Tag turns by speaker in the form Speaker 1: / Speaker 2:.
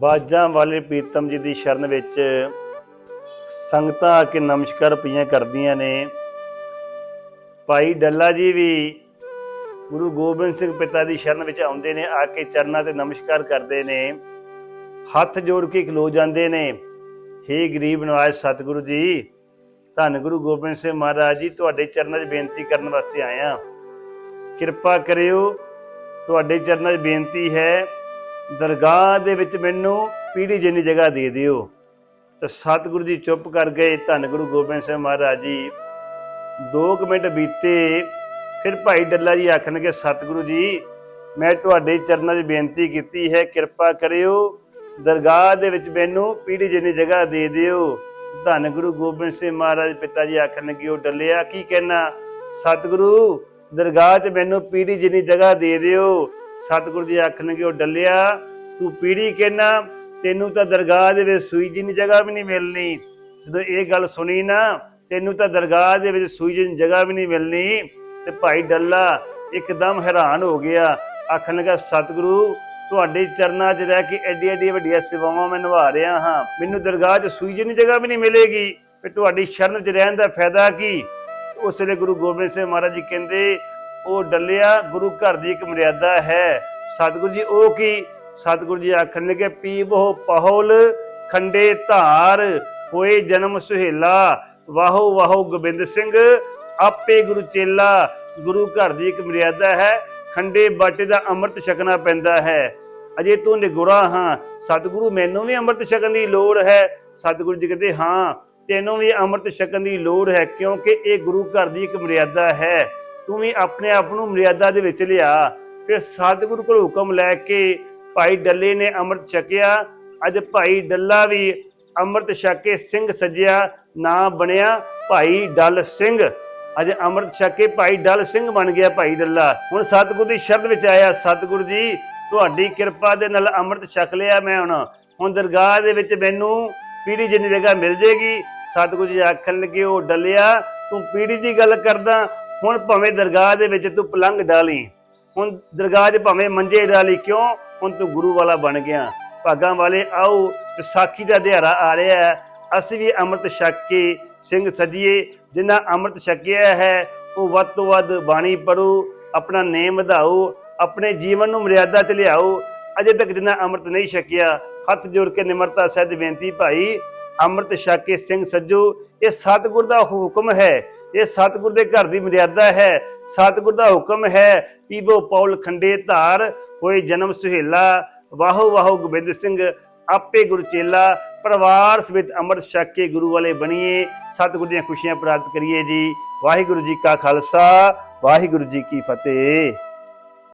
Speaker 1: ਬਾਜਾਂ ਵਾਲੇ ਪ੍ਰੀਤਮ ਜੀ ਦੀ ਸ਼ਰਨ ਵਿੱਚ ਸੰਗਤਾਂ ਆ ਕੇ ਨਮਸਕਾਰ ਪਈਆਂ ਕਰਦੀਆਂ ਨੇ। ਭਾਈ ਡੱਲਾ ਜੀ ਵੀ ਗੁਰੂ ਗੋਬਿੰਦ ਸਿੰਘ ਪਿਤਾ ਦੀ ਸ਼ਰਨ ਵਿੱਚ ਆਉਂਦੇ ਨੇ, ਆ ਕੇ ਚਰਨਾਂ ਤੇ ਨਮਸਕਾਰ ਕਰਦੇ ਨੇ। ਹੱਥ ਜੋੜ ਕੇ ਖਲੋ ਜਾਂਦੇ ਨੇ। ਹੇ ਗਰੀਬ ਨਵਾਜ ਸਤਿਗੁਰੂ ਜੀ, ਧੰਨ ਗੁਰੂ ਗੋਬਿੰਦ ਸਿੰਘ ਮਹਾਰਾਜ ਜੀ, ਤੁਹਾਡੇ ਚਰਨਾਂ 'ਚ ਬੇਨਤੀ ਕਰਨ ਵਾਸਤੇ ਆਇਆ। ਕਿਰਪਾ ਕਰਿਓ, ਤੁਹਾਡੇ ਚਰਨਾਂ 'ਚ ਬੇਨਤੀ ਹੈ ਦਰਗਾਹ ਦੇ ਵਿੱਚ ਮੈਨੂੰ ਪੀੜੀ ਜਿੰਨੀ ਜਗ੍ਹਾ ਦੇ ਦਿਓ। ਤੇ ਸਤਿਗੁਰੂ ਜੀ ਚੁੱਪ ਕਰ ਗਏ। ਧੰਨ ਗੁਰੂ ਗੋਬਿੰਦ ਸਿੰਘ ਮਹਾਰਾਜ ਜੀ। 2 ਮਿੰਟ ਬੀਤੇ। ਫਿਰ ਭਾਈ ਡੱਲਾ ਜੀ ਆਖਣਗੇ, ਸਤਿਗੁਰੂ ਜੀ, ਮੈਂ ਤੁਹਾਡੇ ਚਰਨਾਂ 'ਚ ਬੇਨਤੀ ਕੀਤੀ ਹੈ, ਕਿਰਪਾ ਕਰਿਓ। ਦਰਗਾਹ ਦੇ ਵਿੱਚ ਮੈਨੂੰ ਪੀੜੀ ਜਿੰਨੀ ਜਗ੍ਹਾ ਦੇ ਦਿਓ। ਧੰਨ ਗੁਰੂ ਗੋਬਿੰਦ ਸਿੰਘ ਮਹਾਰਾਜ ਪਿਤਾ ਜੀ ਆਖਣ ਲੱਗੇ, ਉਹ ਡੱਲਿਆ, ਕੀ ਕਹਿਣਾ? ਸਤਿਗੁਰੂ, ਦਰਗਾਹ 'ਚ ਮੈਨੂੰ ਪੀੜੀ ਜਿੰਨੀ ਜਗ੍ਹਾ ਦੇ ਦਿਓ। ਸਤਿਗੁਰੂ ਜੀ ਆਖਣਗੇ ਉਹ ਡੱਲਿਆ, ਤੂੰ ਪੀੜੀ ਕਹਿਣਾ ਤੈਨੂੰ ਤਾਂ ਦਰਗਾਹ ਦੇ ਵਿੱਚ ਸੂਈ ਜਿੰਨੀ ਜਗ੍ਹਾ ਵੀ ਨਹੀਂ ਮਿਲਣੀ। ਜਦੋਂ ਇਹ ਗੱਲ ਸੁਣੀ ਨਾ, ਤੈਨੂੰ ਤਾਂ ਦਰਗਾਹ ਦੇ ਵਿੱਚ ਸੂਈ ਜਿੰਨੀ ਜਗ੍ਹਾ ਵੀ ਨਹੀਂ ਮਿਲਣੀ। ਤੇ ਭਾਈ ਡੱਲਾ ਇੱਕਦਮ ਹੈਰਾਨ ਹੋ ਗਿਆ। ਆਖਣ ਲੱਗਾ, ਸਤਿਗੁਰੂ, ਤੁਹਾਡੇ ਚਰਨਾਂ 'ਚ ਰਹਿ ਕੇ ਐਡੀ ਐਡੀ ਵੱਡੀਆਂ ਸੇਵਾਵਾਂ ਮੈਂ ਨਿਭਾ ਰਿਹਾ ਹਾਂ। ਮੈਨੂੰ ਦਰਗਾਹ 'ਚ ਸੂਈ ਜਿੰਨੀ ਜਗ੍ਹਾ ਵੀ ਨਹੀਂ ਮਿਲੇਗੀ। ਤੇ ਤੁਹਾਡੀ ਸ਼ਰਨ 'ਚ ਰਹਿਣ ਦਾ ਫਾਇਦਾ ਕੀ? ਉਸ ਵੇਲੇ ਗੁਰੂ ਗੋਬਿੰਦ ਸਿੰਘ ਮਹਾਰਾਜ ਜੀ ਕਹਿੰਦੇ ਉਹ ਡੱਲਿਆ ਗੁਰੂ ਘਰ ਦੀ ਇੱਕ ਮਰਿਆਦਾ ਹੈ। ਸਤਿਗੁਰੂ ਜੀ, ਉਹ ਕੀ? ਸਤਿਗੁਰੂ ਜੀ ਆਖਣ ਲੱਗੇ, ਪੀਵੋ ਪਹੌਲ ਖੰਡੇ ਧਾਰ, ਹੋਏ ਜਨਮ ਸੁਹੇਲਾ। ਵਾਹੋ ਵਾਹੋ ਗੋਬਿੰਦ ਸਿੰਘ, ਆਪੇ ਗੁਰੂ ਚੇਲਾ। ਗੁਰੂ ਘਰ ਦੀ ਇੱਕ ਮਰਿਆਦਾ ਹੈ, ਖੰਡੇ ਬਾਟੇ ਦਾ ਅੰਮ੍ਰਿਤ ਛਕਣਾ ਪੈਂਦਾ ਹੈ। ਅਜੇ ਤੂੰ ਨਿਗੁਰਾ ਹਾਂ, ਸਤਿਗੁਰੂ ਮੈਨੂੰ ਵੀ ਅੰਮ੍ਰਿਤ ਛਕਣ ਦੀ ਲੋੜ ਹੈ। ਸਤਿਗੁਰੂ ਜੀ ਕਹਿੰਦੇ, ਹਾਂ, ਤੈਨੂੰ ਵੀ ਅੰਮ੍ਰਿਤ ਛਕਣ ਦੀ ਲੋੜ ਹੈ, ਕਿਉਂਕਿ ਇਹ ਗੁਰੂ ਘਰ ਦੀ ਇੱਕ ਮਰਿਆਦਾ ਹੈ। ਤੂੰ ਵੀ ਆਪਣੇ ਆਪ ਨੂੰ ਮਰਿਆਦਾ ਦੇ ਵਿੱਚ ਲਿਆ। ਫਿਰ ਸਤਿਗੁਰੂ ਕੋਲ ਹੁਕਮ ਲੈ ਕੇ ਭਾਈ ਡੱਲੇ ਨੇ ਅੰਮ੍ਰਿਤ ਛਕਿਆ। ਅੱਜ ਭਾਈ ਡੱਲਾ ਵੀ ਅੰਮ੍ਰਿਤ ਛਕ ਕੇ ਸਿੰਘ ਸੱਜਿਆ ਨਾਮ ਬਣਿਆ ਭਾਈ ਡੱਲ ਸਿੰਘ। ਅੱਜ ਅੰਮ੍ਰਿਤ ਛਕ ਕੇ ਭਾਈ ਡੱਲ ਸਿੰਘ ਬਣ ਗਿਆ ਭਾਈ ਡੱਲਾ। ਹੁਣ ਸਤਿਗੁਰੂ ਦੀ ਸ਼ਰਧ ਵਿੱਚ ਆਇਆ ਸਤਿਗੁਰੂ ਜੀ, ਤੁਹਾਡੀ ਕਿਰਪਾ ਦੇ ਨਾਲ ਅੰਮ੍ਰਿਤ ਛਕ ਲਿਆ ਮੈਂ ਹੁਣ। ਹੁਣ ਦਰਗਾਹ ਦੇ ਵਿੱਚ ਮੈਨੂੰ ਪੀੜੀ ਜਿੰਨੀ ਜਗ੍ਹਾ ਮਿਲ ਜੇਗੀ। ਸਤਿਗੁਰੂ ਜੀ ਆਖਣ ਲੱਗੇ, ਉਹ ਡੱਲਿਆ, ਤੂੰ ਪੀੜੀ ਦੀ ਗੱਲ ਕਰਦਾ ਹੁਣ ਭਾਵੇਂ ਦਰਗਾਹ ਦੇ ਵਿੱਚ ਤੂੰ ਪਲੰਘ ਡਾਲੀ, ਹੁਣ ਦਰਗਾਹ 'ਚ ਭਾਵੇਂ ਮੰਜੇ ਡਾਲੀ ਕਿਉਂ? ਹੁਣ ਤੂੰ ਗੁਰੂ ਵਾਲਾ ਬਣ ਗਿਆ। ਭਾਗਾਂ ਵਾਲੇ ਆਓ, ਵਿਸਾਖੀ ਦਾ ਦਿਹਾੜਾ ਆ ਰਿਹਾ ਹੈ। ਅਸੀਂ ਵੀ ਅੰਮ੍ਰਿਤ ਛਕ ਕੇ ਸਿੰਘ ਸਜੀਏ। ਜਿਨ੍ਹਾਂ ਅੰਮ੍ਰਿਤ ਛਕਿਆ ਹੈ, ਉਹ ਵੱਧ ਤੋਂ ਵੱਧ ਬਾਣੀ ਪੜੋ ਆਪਣਾ ਨੇਮ ਵਧਾਓ, ਆਪਣੇ ਜੀਵਨ ਨੂੰ ਮਰਿਆਦਾ 'ਚ ਲਿਆਓ। ਅਜੇ ਤੱਕ ਜਿਨ੍ਹਾਂ ਅੰਮ੍ਰਿਤ ਨਹੀਂ ਛਕਿਆ, ਹੱਥ ਜੋੜ ਕੇ ਨਿਮਰਤਾ ਸਹਿਤ ਬੇਨਤੀ ਭਾਈ, ਅੰਮ੍ਰਿਤ ਛਕ ਕੇ ਸਿੰਘ ਸੱਜੋ। ਇਹ ਸਤਿਗੁਰ ਦਾ ਹੁਕਮ ਹੈ। ਇਹ ਸਤਿਗੁਰ ਦੇ ਘਰ ਦੀ ਮਰਿਆਦਾ ਹੈ। ਸਤਿਗੁਰ ਦਾ ਹੁਕਮ ਹੈ, ਪੀਵੋ ਪੌਲ ਖੰਡੇ ਧਾਰ, ਹੋਏ ਜਨਮ ਸੁਹੇਲਾ। ਵਾਹੋ ਵਾਹੋ ਗੋਬਿੰਦ ਸਿੰਘ, ਆਪੇ ਗੁਰੂ ਚੇਲਾ। ਪਰਿਵਾਰ ਸਮੇਤ ਅੰਮ੍ਰਿਤ ਛਕ ਕੇ ਗੁਰੂ ਵਾਲੇ ਬਣੀਏ। ਸਤਿਗੁਰ ਦੀਆਂ ਖੁਸ਼ੀਆਂ ਪ੍ਰਾਪਤ ਕਰੀਏ ਜੀ। ਵਾਹਿਗੁਰੂ ਜੀ ਕਾ ਖਾਲਸਾ, ਵਾਹਿਗੁਰੂ ਜੀ ਕੀ ਫਤਿਹ।